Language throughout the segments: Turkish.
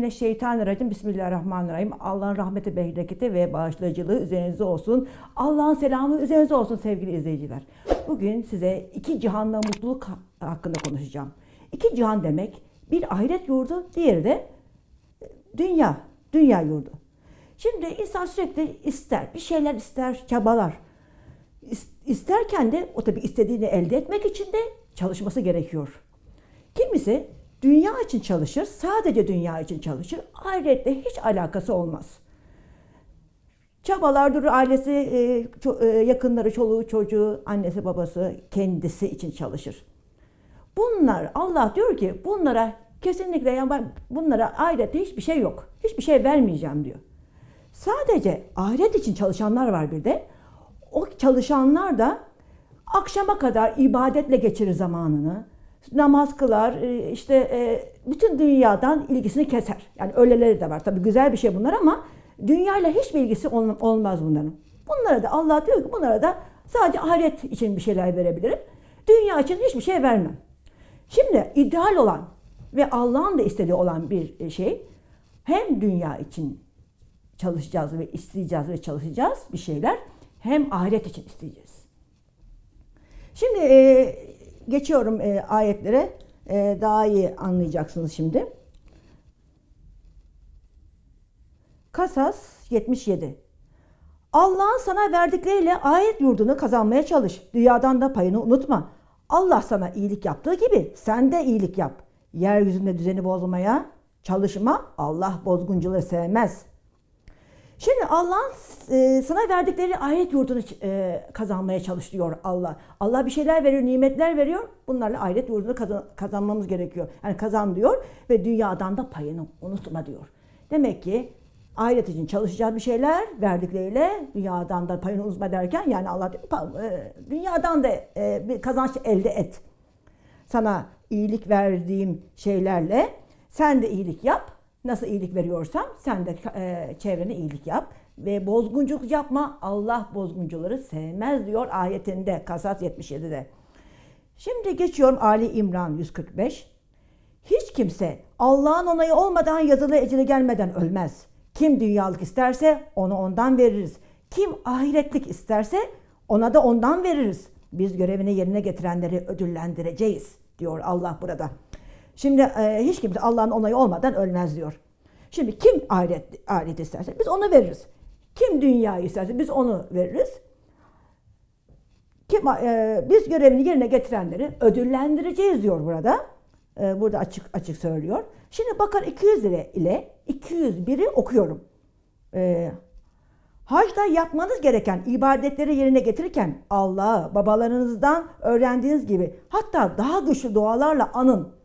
mineşşeytanirracim. Bismillahirrahmanirrahim. Allah'ın rahmeti, bereketi ve bağışlayıcılığı üzerinize olsun. Allah'ın selamı üzerinize olsun sevgili izleyiciler. Bugün size iki cihanla mutluluk hakkında konuşacağım. İki cihan demek bir ahiret yurdu, diğeri de dünya, dünya yurdu. Şimdi insan sürekli ister, bir şeyler ister, çabalar. İs- İsterken de o tabii istediğini elde etmek için de çalışması gerekiyor. Kimisi dünya için çalışır, sadece dünya için çalışır. Ahirette hiç alakası olmaz. Çabalar durur, ailesi, e, e, yakınları, çoluğu, çocuğu, annesi, babası kendisi için çalışır. Bunlar Allah diyor ki bunlara kesinlikle yani ben bunlara ahirette hiçbir şey yok. Hiçbir şey vermeyeceğim diyor. Sadece ahiret için çalışanlar var bir de. O çalışanlar da akşama kadar ibadetle geçirir zamanını. Namaz kılar, e, işte e, bütün dünyadan ilgisini keser. Yani öyleleri de var. Tabii güzel bir şey bunlar ama dünyayla hiçbir ilgisi ol- olmaz bunların. Bunlara da Allah diyor ki bunlara da sadece ahiret için bir şeyler verebilirim. Dünya için hiçbir şey vermem. Şimdi ideal olan ve Allah'ın da istediği olan bir şey hem dünya için çalışacağız ve isteyeceğiz ve çalışacağız bir şeyler hem ahiret için isteyeceğiz. Şimdi e, geçiyorum e, ayetlere E, daha iyi anlayacaksınız şimdi. Kasas 77. Allah'ın sana verdikleriyle ayet yurdunu kazanmaya çalış. Dünyadan da payını unutma. Allah sana iyilik yaptığı gibi sen de iyilik yap. Yeryüzünde düzeni bozmaya çalışma. Allah bozguncuları sevmez. Şimdi Allah'ın e, sana verdikleri ayet yurdunu e, kazanmaya çalış Allah. Allah bir şeyler veriyor, nimetler veriyor. Bunlarla ayet yurdunu kazan- kazanmamız gerekiyor. Yani kazan diyor ve dünyadan da payını unutma diyor. Demek ki ahiret için çalışacağız bir şeyler verdikleriyle dünyadan da payını unutma derken yani Allah e, dünyadan da bir kazanç elde et. Sana iyilik verdiğim şeylerle sen de iyilik yap. Nasıl iyilik veriyorsam sen de e, çevrene iyilik yap. Ve bozgunculuk yapma. Allah bozguncuları sevmez diyor ayetinde Kasas 77'de. Şimdi geçiyorum Ali İmran 145. Hiç kimse Allah'ın onayı olmadan yazılı eceli gelmeden ölmez. Kim dünyalık isterse onu ondan veririz. Kim ahiretlik isterse ona da ondan veririz. Biz görevini yerine getirenleri ödüllendireceğiz diyor Allah burada. Şimdi e, hiç kimse Allah'ın onayı olmadan ölmez diyor. Şimdi kim ahiret, ahiret isterse biz onu veririz. Kim dünyayı isterse biz onu veririz. Kim, e, biz görevini yerine getirenleri ödüllendireceğiz diyor burada. E, burada açık açık söylüyor. Şimdi Bakar 200 ile, ile 201'i okuyorum. E, Hacda yapmanız gereken ibadetleri yerine getirirken Allah'ı babalarınızdan öğrendiğiniz gibi hatta daha güçlü dualarla anın.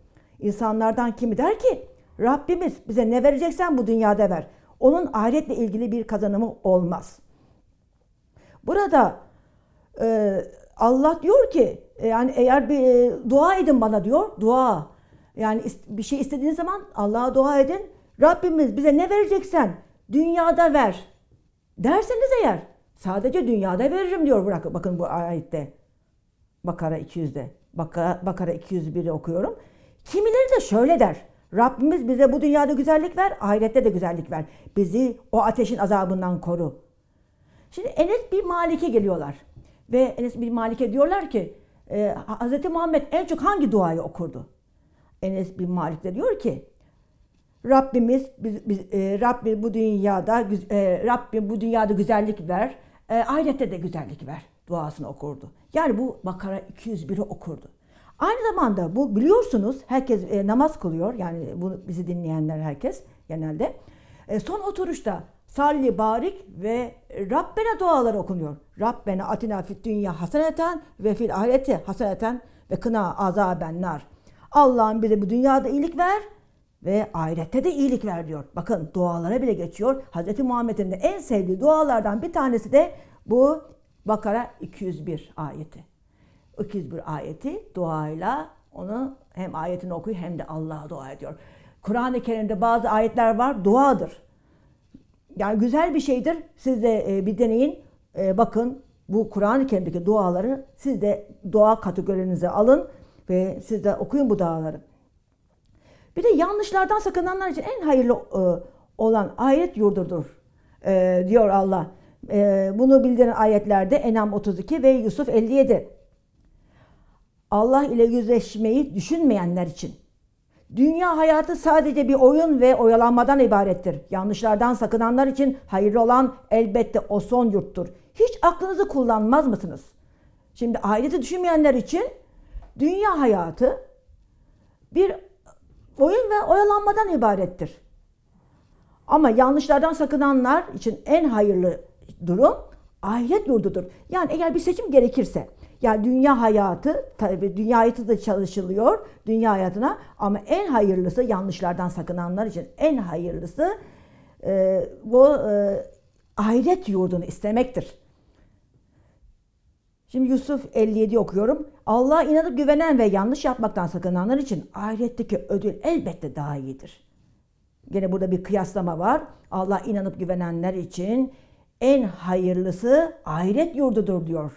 İnsanlardan kimi der ki Rabbimiz bize ne vereceksen bu dünyada ver. Onun ahiretle ilgili bir kazanımı olmaz. Burada e, Allah diyor ki e, yani eğer bir e, dua edin bana diyor. Dua. Yani bir şey istediğiniz zaman Allah'a dua edin. Rabbimiz bize ne vereceksen dünyada ver. Derseniz eğer sadece dünyada veririm diyor bırak bakın bu ayette. Bakara 200'de. Bakara, Bakara 201'i okuyorum. Kimileri de şöyle der. Rabbimiz bize bu dünyada güzellik ver, ahirette de güzellik ver. Bizi o ateşin azabından koru. Şimdi Enes bir Malik'e geliyorlar. Ve Enes bir Malik'e diyorlar ki e, Hz. Muhammed en çok hangi duayı okurdu? Enes bin Malik de diyor ki Rabbimiz biz, biz, e, Rabbim bu dünyada e, Rabbim bu dünyada güzellik ver. E, ahirette de güzellik ver duasını okurdu. Yani bu Bakara 201'i okurdu. Aynı zamanda bu biliyorsunuz herkes e, namaz kılıyor. Yani bunu bizi dinleyenler herkes genelde. E, son oturuşta salli barik ve Rabbena duaları okunuyor. Rabbena atina fid dünya haseneten ve fil ahireti haseneten ve kına azaben nar. Allah'ım bize bu dünyada iyilik ver ve ahirette de iyilik ver diyor. Bakın dualara bile geçiyor. Hz. Muhammed'in de en sevdiği dualardan bir tanesi de bu Bakara 201 ayeti. 201 ayeti duayla onu hem ayetini okuyor hem de Allah'a dua ediyor. Kur'an-ı Kerim'de bazı ayetler var duadır. Yani güzel bir şeydir. Siz de e, bir deneyin. E, bakın bu Kur'an-ı Kerim'deki duaları siz de dua kategorinize alın ve siz de okuyun bu duaları. Bir de yanlışlardan sakınanlar için en hayırlı e, olan ayet yurdudur diyor Allah. Bunu bildiren ayetlerde Enam 32 ve Yusuf 57. Allah ile yüzleşmeyi düşünmeyenler için. Dünya hayatı sadece bir oyun ve oyalanmadan ibarettir. Yanlışlardan sakınanlar için hayırlı olan elbette o son yurttur. Hiç aklınızı kullanmaz mısınız? Şimdi ahireti düşünmeyenler için dünya hayatı bir oyun ve oyalanmadan ibarettir. Ama yanlışlardan sakınanlar için en hayırlı durum ahiret yurdudur. Yani eğer bir seçim gerekirse, yani dünya hayatı, tabii dünya hayatı da çalışılıyor, dünya hayatına ama en hayırlısı yanlışlardan sakınanlar için en hayırlısı e, bu e, ahiret yurdunu istemektir. Şimdi Yusuf 57 okuyorum. Allah'a inanıp güvenen ve yanlış yapmaktan sakınanlar için ahiretteki ödül elbette daha iyidir. Gene burada bir kıyaslama var. Allah inanıp güvenenler için en hayırlısı ahiret yurdudur diyor.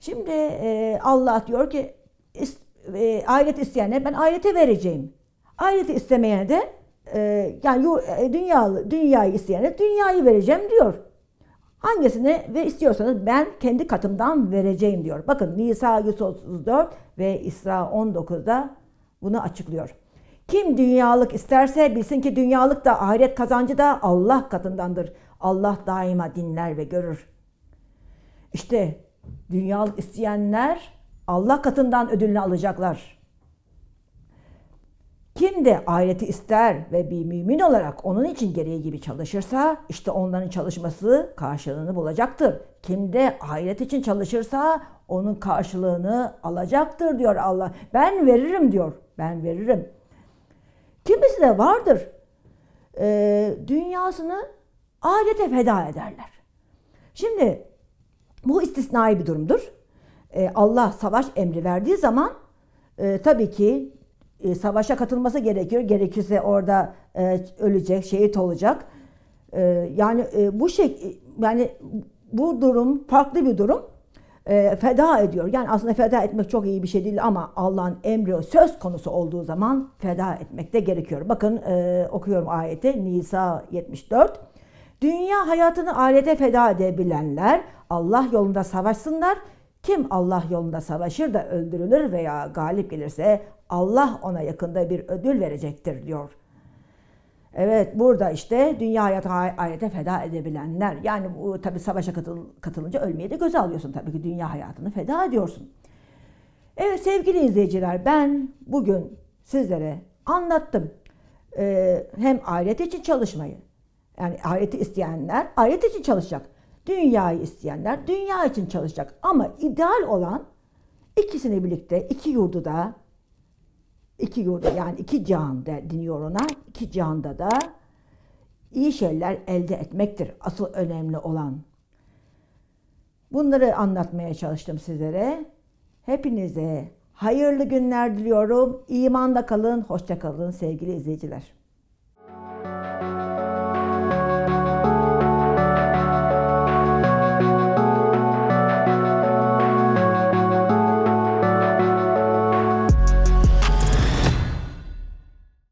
Şimdi e, Allah diyor ki is, e, ahiret isteyene ben ahirete vereceğim. Ahireti istemeyene de e, yani e, dünya, dünyayı isteyene dünyayı vereceğim diyor. Hangisini ve istiyorsanız ben kendi katımdan vereceğim diyor. Bakın Nisa 134 ve İsra 19'da bunu açıklıyor. Kim dünyalık isterse bilsin ki dünyalık da ahiret kazancı da Allah katındandır. Allah daima dinler ve görür. İşte dünyalık isteyenler Allah katından ödülünü alacaklar. Kim de ahireti ister ve bir mümin olarak onun için gereği gibi çalışırsa işte onların çalışması karşılığını bulacaktır. Kim de ahiret için çalışırsa onun karşılığını alacaktır diyor Allah. Ben veririm diyor. Ben veririm. Kimisi de vardır. e, dünyasını ahirete feda ederler. Şimdi bu istisnai bir durumdur. E, Allah savaş emri verdiği zaman e, tabii ki e, savaşa katılması gerekiyor. Gerekirse orada e, ölecek, şehit olacak. E, yani e, bu şey yani bu durum farklı bir durum. E, feda ediyor. Yani aslında feda etmek çok iyi bir şey değil ama Allah'ın emri söz konusu olduğu zaman feda etmek de gerekiyor. Bakın e, okuyorum ayeti Nisa 74. Dünya hayatını ahirete feda edebilenler Allah yolunda savaşsınlar. Kim Allah yolunda savaşır da öldürülür veya galip gelirse Allah ona yakında bir ödül verecektir diyor. Evet burada işte dünya hayatı ahirete feda edebilenler. Yani bu tabi savaşa katıl, katılınca ölmeyi de göze alıyorsun tabii ki dünya hayatını feda ediyorsun. Evet sevgili izleyiciler ben bugün sizlere anlattım. Ee, hem ahiret için çalışmayı. Yani ahireti isteyenler ahiret için çalışacak. Dünyayı isteyenler dünya için çalışacak. Ama ideal olan ikisini birlikte iki yurdu da iki yurdu yani iki cihan de deniyor ona. iki cihanda da iyi şeyler elde etmektir. Asıl önemli olan. Bunları anlatmaya çalıştım sizlere. Hepinize hayırlı günler diliyorum. İmanda kalın, hoşça kalın sevgili izleyiciler.